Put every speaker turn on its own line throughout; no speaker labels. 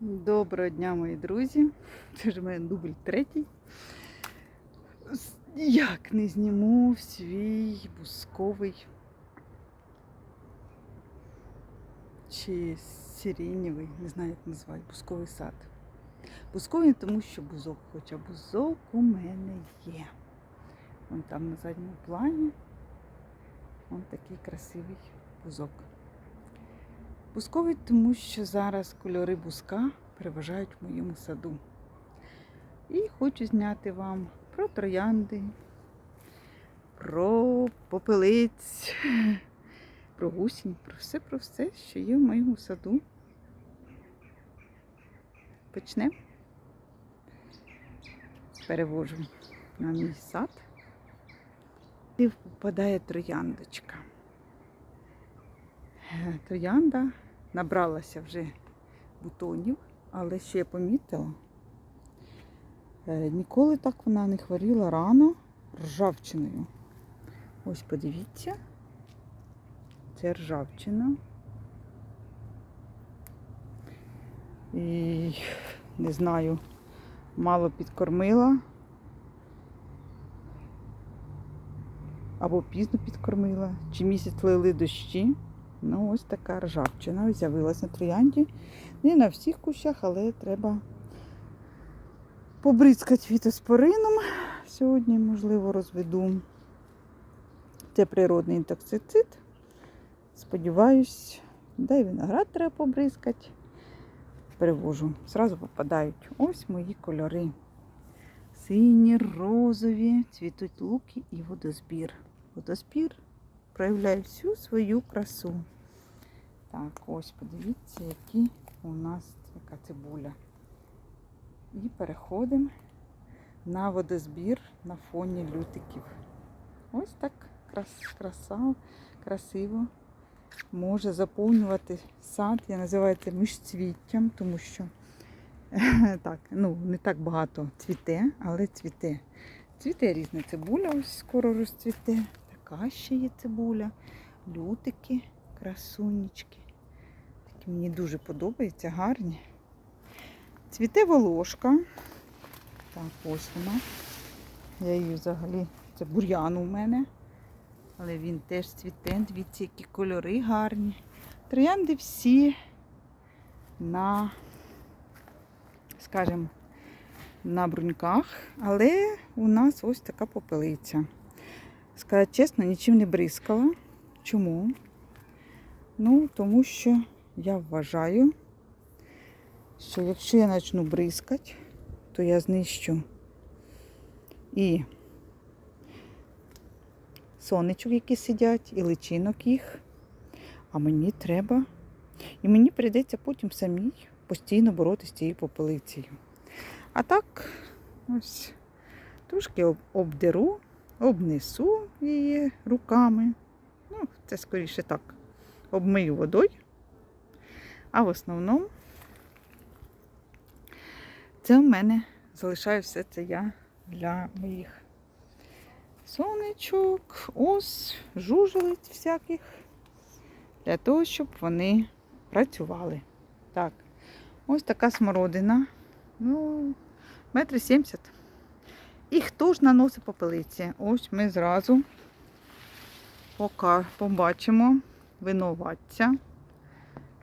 Доброго дня, мої друзі. Це ж в мене дубль третій. Як не зніму свій бусковий чи сиренєвий, не знаю, як називають, бусковий сад. Бусковий, тому що бузок, хоча бузок у мене є. Вон там на задньому плані. Вон такий красивий бузок. Бусковий, тому що зараз кольори буска переважають в моєму саду. І хочу зняти вам про троянди, про попелиць, про гусінь, про все, про все, що є в моєму саду. Почнемо. Перевожу на мій сад. І попадає трояндочка. Троянда набралася вже бутонів, але ще я помітила, е, ніколи так вона не хворіла рано ржавчиною. Ось подивіться, це ржавчина. І не знаю, мало підкормила. Або пізно підкормила, чи місяць лили дощі. Ну, ось така ржавчина з'явилася на троянді. Не на всіх кущах, але треба побризкати фітоспорином. Сьогодні, можливо, розведу. Це природний інтоксицид. Сподіваюсь, да виноград треба побризкати. Перевожу. Зразу попадають ось мої кольори. Сині, розові, цвітуть луки і водозбір. Водозбір проявляє всю свою красу. Так, ось подивіться, які у нас яка цибуля. І переходимо на водозбір на фоні лютиків. Ось так крас, краса, красиво може заповнювати сад. Я називаю це міжцвіттям, тому що так, ну, не так багато цвіте, але цвіте. Цвіте різна цибуля, ось скоро розцвіте. Така є цибуля, лютики, красунечки. Такі мені дуже подобаються, гарні. Цвіте волошка. Так, ось вона. Я її взагалі, це бур'ян у мене. Але він теж цвіте. Дивіться, які кольори гарні. Троянди всі на, скажімо, на бруньках, але у нас ось така попелиця. Сказати чесно, нічим не бризкала. Чому? Ну, тому що я вважаю, що якщо я почну бризкати, то я знищу і сонечок, які сидять, і личинок їх. А мені треба. І мені прийдеться потім самій постійно боротися з цією попелицею. А так, ось, трошки обдеру, обнесу її руками. Ну, це скоріше так. Обмию водою. А в основному це в мене залишаю все це я для моїх сонечок, ос, жужелиць всяких, для того, щоб вони працювали. Так, ось така смородина. Ну, метри сімдесят. І хто ж наносить попелиці? Ось ми зразу побачимо винуватця.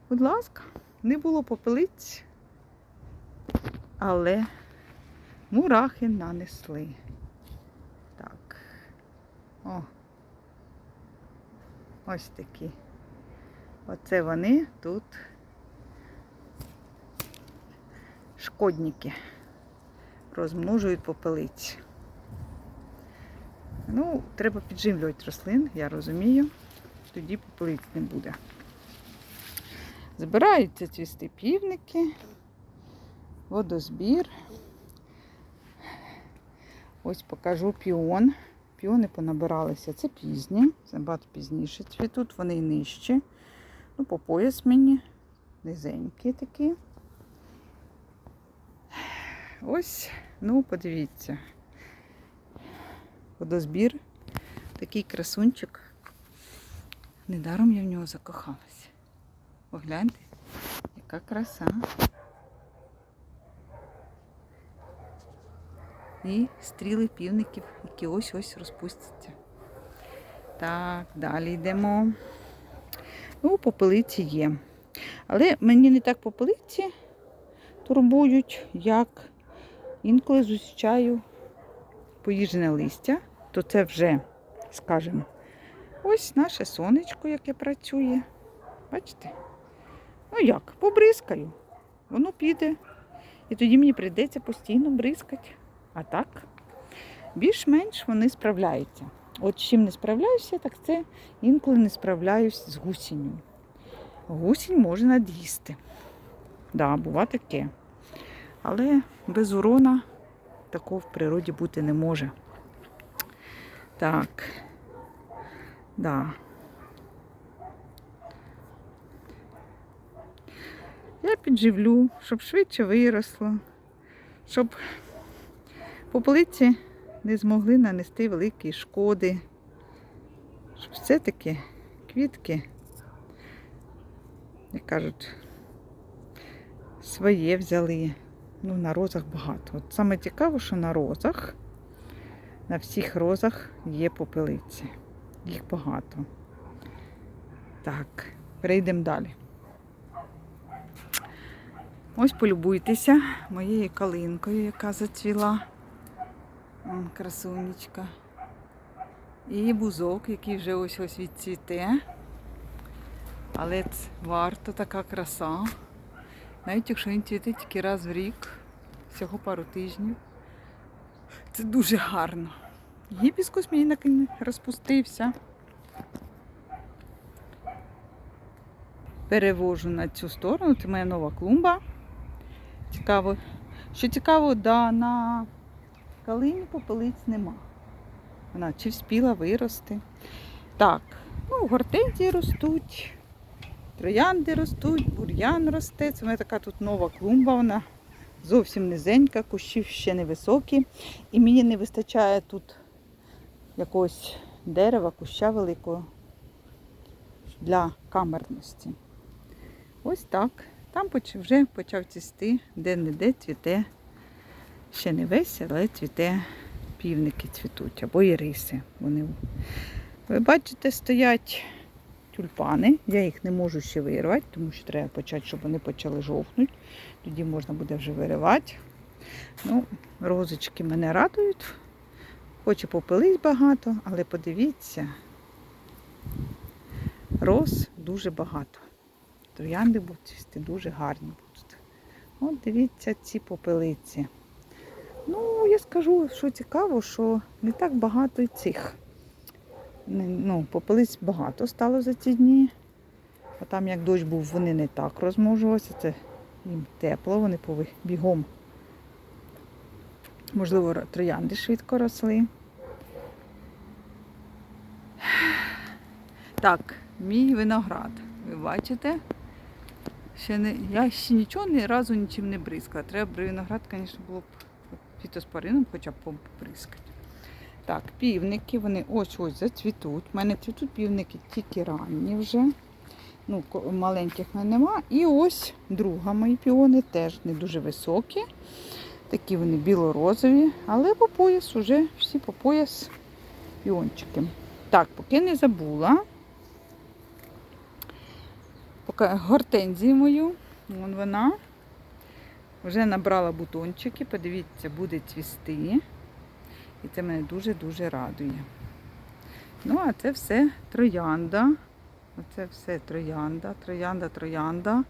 Будь ласка, не було попелиць, але мурахи нанесли. Так. О. Ось такі. Оце вони тут шкодники розмножують попелиць. Ну, треба підживлювати рослин, я розумію. Тоді попелиць не буде. Збираються цвісти півники, водозбір. Ось покажу піон. Піони понабиралися. Це пізні, набагато пізніше цвітуть, вони нижчі. Ну, по пояс мені. Низенькі такі. Ось, Ну, подивіться, водозбір, такий красунчик. Недаром я в нього закохалася. Погляньте, яка краса. І стріли півників, які ось-ось розпустяться. Так, далі йдемо. Ну, попелиці є. Але мені не так попелиці турбують, як інколи зустрічаю поїжджене листя, то це вже, скажімо, ось наше сонечко, яке працює. Бачите? Ну як, побризкаю. Воно піде. І тоді мені прийдеться постійно бризкати. А так, більш-менш вони справляються. От з чим не справляюся, так це інколи не справляюсь з гусінню. Гусінь може над'їсти. Да, бува таке. Але без урона такого в природі бути не може. Так. Да. Я підживлю, щоб швидше виросло, щоб попелиці не змогли нанести великі шкоди. Щоб все-таки квітки, як кажуть, своє взяли. Ну, на розах багато. От саме цікаво, що на розах, на всіх розах є попелиці. Їх багато. Так, перейдемо далі. Ось полюбуйтеся моєю калинкою, яка зацвіла. Красунечка. І бузок, який вже ось ось відцвіте. Але це варто така краса. Навіть якщо він цвіте тільки раз в рік, всього пару тижнів. Це дуже гарно. Гібіскус накін- розпустився. Перевожу на цю сторону, це моя нова клумба. Цікаво. Що цікаво, да, на калині попелиць нема. Вона чи вспіла вирости. Так, ну, гортензії ростуть, троянди ростуть, бур'ян росте. Це в мене така тут нова клумба, вона зовсім низенька, кущів ще невисокі. І мені не вистачає тут якогось дерева, куща великого для камерності. Ось так. Там вже почав цвісти, де-не-де цвіте. Ще не весь, але цвіте півники цвітуть або іриси. Вони. Ви бачите, стоять тюльпани. Я їх не можу ще вирвати, тому що треба почати, щоб вони почали жовтнути. Тоді можна буде вже виривати. Ну, розочки мене радують. Хоч і попились багато, але подивіться, роз дуже багато. Троянди будуть цвісти дуже гарні будуть. От дивіться ці попелиці. Ну, я скажу, що цікаво, що не так багато і цих. Ну, попелиць багато стало за ці дні. А там, як дощ був, вони не так розмножувалися. Це їм тепло, вони пови- бігом. Можливо, троянди швидко росли. Так, мій виноград. Ви бачите? Ще не, я ще нічого ні разу нічим не бризкала. Треба виноград, звісно, було б фітоспорином хоча б побризкати. Так, півники, вони ось ось зацвітуть. У мене цвітуть півники тільки ранні вже. Ну, маленьких мене нема. І ось друга мої піони теж не дуже високі. Такі вони білорозові, але по пояс уже всі по пояс піончики. Так, поки не забула. Поки гортензію мою, вон вона. Вже набрала бутончики, подивіться, буде цвісти. І це мене дуже-дуже радує. Ну, а це все троянда. Оце все троянда, троянда, троянда.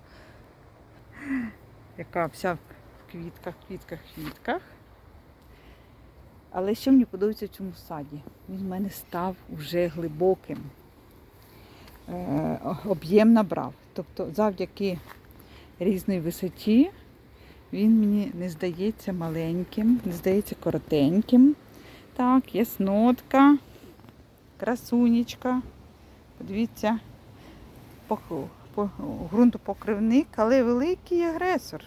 Яка вся в квітках, квітках, квітках. Але що мені подобається в цьому саді? Він в мене став уже глибоким. Е, об'єм набрав. Тобто завдяки різній висоті він мені не здається маленьким, не здається коротеньким. Так, яснотка, красунечка. Подивіться, пох- по, ґрунтопокривник, але великий агресор.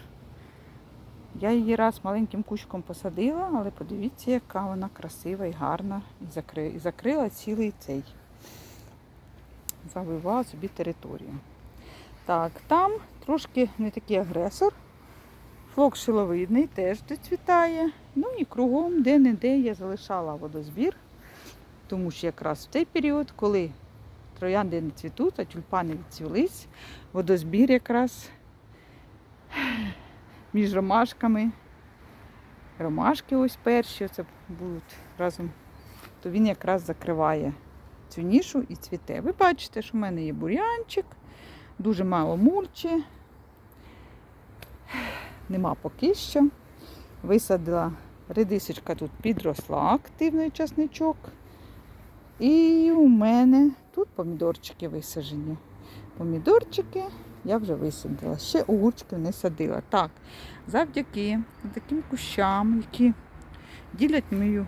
Я її раз маленьким кущиком посадила, але подивіться, яка вона красива і гарна. І, закри... і закрила цілий цей. Завивала собі територію. Так, там трошки не такий агресор. Флок шиловидний теж доцвітає. Ну і кругом, де-не-де я залишала водозбір, тому що якраз в той період, коли троянди не цвітуть, а тюльпани відцвілись, водозбір якраз між ромашками. Ромашки ось перші, це будуть разом, то він якраз закриває цю нішу і цвіте. Ви бачите, що в мене є бурянчик, дуже мало мульчі. Нема поки що. Висадила редисочка тут підросла активний часничок. І у мене тут помідорчики висаджені. Помідорчики я вже висадила. Ще огурчиків не садила. Так, завдяки таким кущам, які ділять мою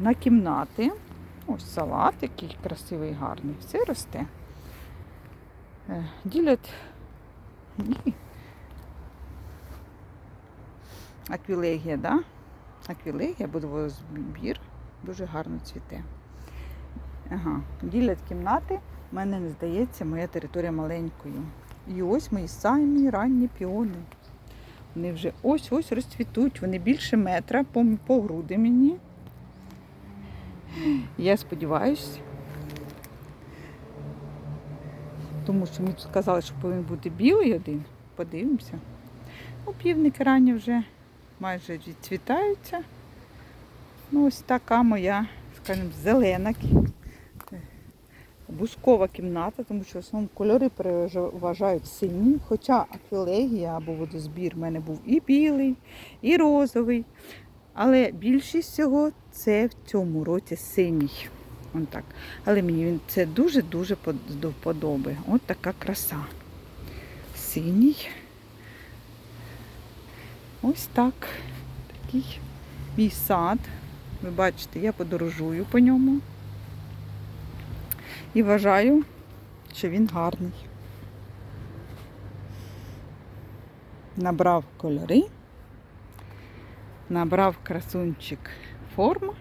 на кімнати. Ось салат, який красивий, гарний. Все росте. Е, Ділять аквілегія, да? Аквілегія, будовозбір, дуже гарно цвіте. Ага, ділять кімнати. У мене не здається, моя територія маленькою. І ось мої самі ранні піони. Вони вже ось-ось розцвітуть, вони більше метра по, по груди мені. Я сподіваюся, тому що мені тут сказали, що повинен бути білий один. Подивимося. Ну, півники ранні вже майже відцвітаються. Ну, ось така моя, скажімо, зелена бускова кімната, тому що в основному кольори переважають сині. Хоча аквілегія або водозбір в мене був і білий, і розовий. Але більшість цього це в цьому році синій. Он так. Але мені він це дуже-дуже под- до вподоби. От така краса. Синій. Ось так. Такий мій сад. Ви бачите, я подорожую по ньому. І вважаю, що він гарний. Набрав кольори, набрав красунчик форму.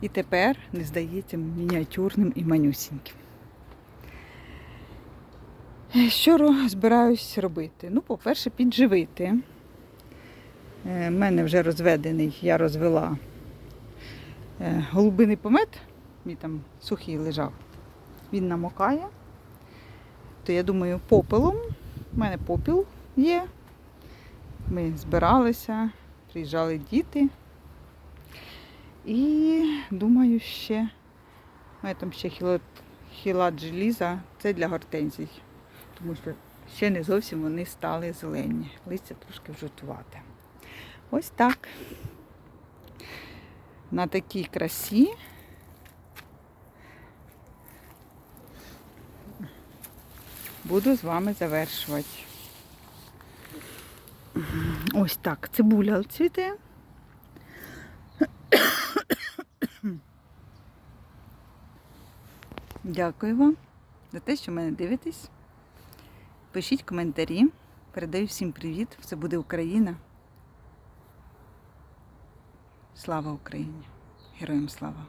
І тепер не здається мініатюрним і манюсіньким. Е, Що збираюсь робити? Ну, по-перше, підживити. У мене вже розведений, я розвела е, голубиний помет, мій там сухий лежав. Він намокає. То я думаю, попелом. У мене попіл є. Ми збиралися, приїжджали діти. І думаю, ще у мене там ще хілат желіза, це для гортензій. Тому що ще не зовсім вони стали зелені. Листя трошки жовтувате. Ось так. На такій красі. Буду з вами завершувати. Ось так. Цибуля цвіте. Дякую вам за те, що мене дивитесь. Пишіть коментарі. Передаю всім привіт. Все буде Україна. Слава Україні! Героям слава!